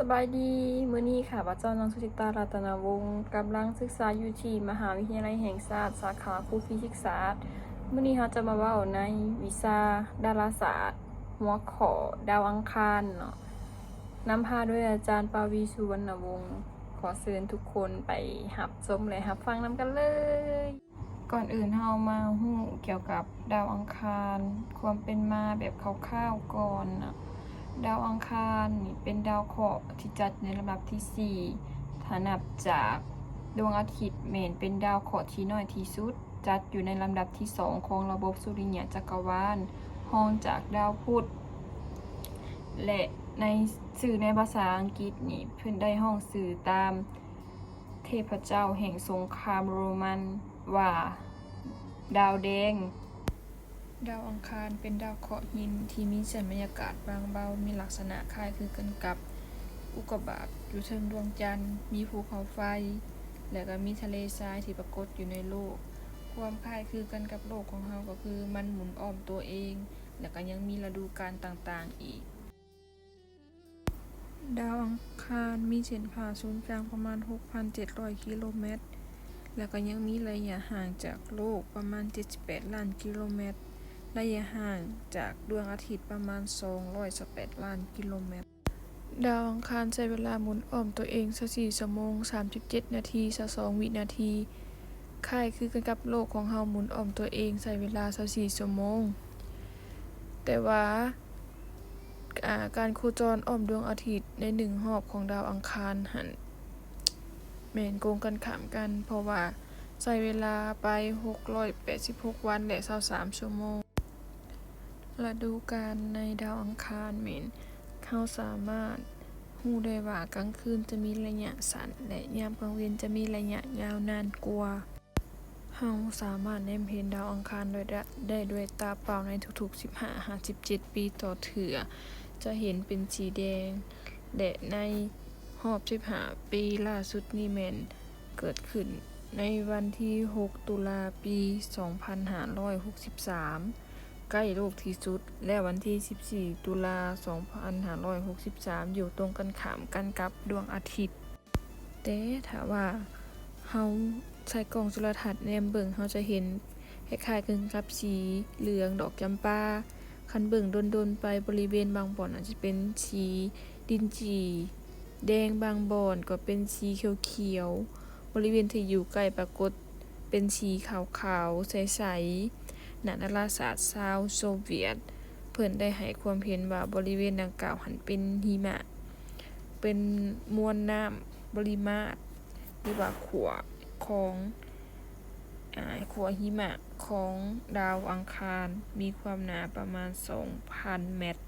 สบายดีมื้อนี้ค่ะพระเจ้าน้องสุจิตารัตนวงศ์กำลังศึกษาอยู่ที่มหาวิทยาลัยแห่งชาติสาขาครูฟิสิกส์ศาสตร์มื้อนี้เราจะมาเว้าในวิชาดาราศาสตร์ หัวข้อดาวอังคารเนาะนำพาโดยอาจารย์ปาวีสุวรรณวงศ์ขอเชิญทุกคนไปหับชมและหับฟังนำกันเลย ก่อนอื่นเรามาหู้เกี่ยวกับดาวอังคาร ความเป็นมาแบบคร่าวๆก่อนนะ ดาวอังคารเป็นดาวเคราะห์ที่จัดในลำดับที่ 4 ถ้านับจากดวงอาทิตย์เมนเป็นดาวเคราะห์ที่น้อยที่สุด จัดอยู่ในลำดับที่ 2 ของระบบสุริยะจักรวาลห้องจากดาวพุธและในสื่อในภาษาอังกฤษนี่เพิ่นได้ห้องสื่อตามเทพเจ้าแห่งสงครามโรมันว่า ดาวแดง ดาวอังคารเป็นดาวเคราะห์หินที่มีเส้นบรรยากาศบางเบา มีลักษณะคล้ายคือกันกับอุกกาบาตอยู่เทิงดวงจันทร์ มีภูเขาไฟ และก็มีทะเลทรายที่ปรากฏอยู่ในโลก ความคล้ายคือกันกับโลกของเราก็คือมันหมุนอ้อมตัวเอง และก็ยังมีฤดูกาลต่างๆอีก ดาวอังคารมีเส้นผ่าศูนย์กลางประมาณ 6,700 กิโลเมตร แล้วก็ยังมีระยะห่างจากโลกประมาณ 78 ล้านกิโลเมตร ระยะห่างจากดวงอาทิตย์ประมาณ 218 ล้านกิโลเมตร ดาวอังคารใช้เวลาหมุนอ้อมตัวเอง24ชั่วโมง 37 นาที22วินาทีคล้ายคือกันกับโลกของเฮาหมุนอ้อมตัวเองใช้เวลา24ชั่วโมง แต่ว่าการโคจรอ้อมดวงอาทิตย์ในหนึ่งรอบของดาวอังคารหันแมนโกงกันขามกัน เพราะว่าใช้เวลาไป 686 วันและ23ชั่วโมง ฤดูกาลในดาวอังคารแม่นเขาสามารถรู้ได้ว่ากลางคืนจะมีระยะสั้นและยามกลางวันจะมีระยะยาวนานกว่าเราสามารถแนมเห็นดาวอังคารโดยได้ด้วยตาเปล่าในทุกๆ 15-17ปีต่อเถื่อ จะเห็นเป็นสีแดงและในรอบ15ปีล่าสุดนี่แม่นเกิดขึ้นในวันที่ 6 ตุลาปี 2563 ใกล้โลกที่สุด และวันที่ 14 ตุลา 2563 อยู่ตรงกันข้ามกันกับดวงอาทิตย์แต่ถ้าว่าเฮาใช้กล้องจุลทรรศน์แนมเบิ่งเฮาจะเห็นคล้ายๆกันกับสีเหลืองดอกจำปาคันเบิ่งดนๆไปบริเวณบางบ่อนอาจจะเป็นสีดินจีแดงบางบ่อนก็เป็นสีเขียวๆบริเวณที่อยู่ใกล้ปรากฏเป็นสีขาวๆใสๆ นักดาราศาสตร์ชาวโซเวียต เพิ่นได้ให้ความเห็นว่าบริเวณดังกล่าวหันเป็นหิมะ เป็นมวลน้ำบริมาตรหรือว่าขัวของอขัวหิมะของดาวอังคารมีความหนาประมาณ 2,000 เมตร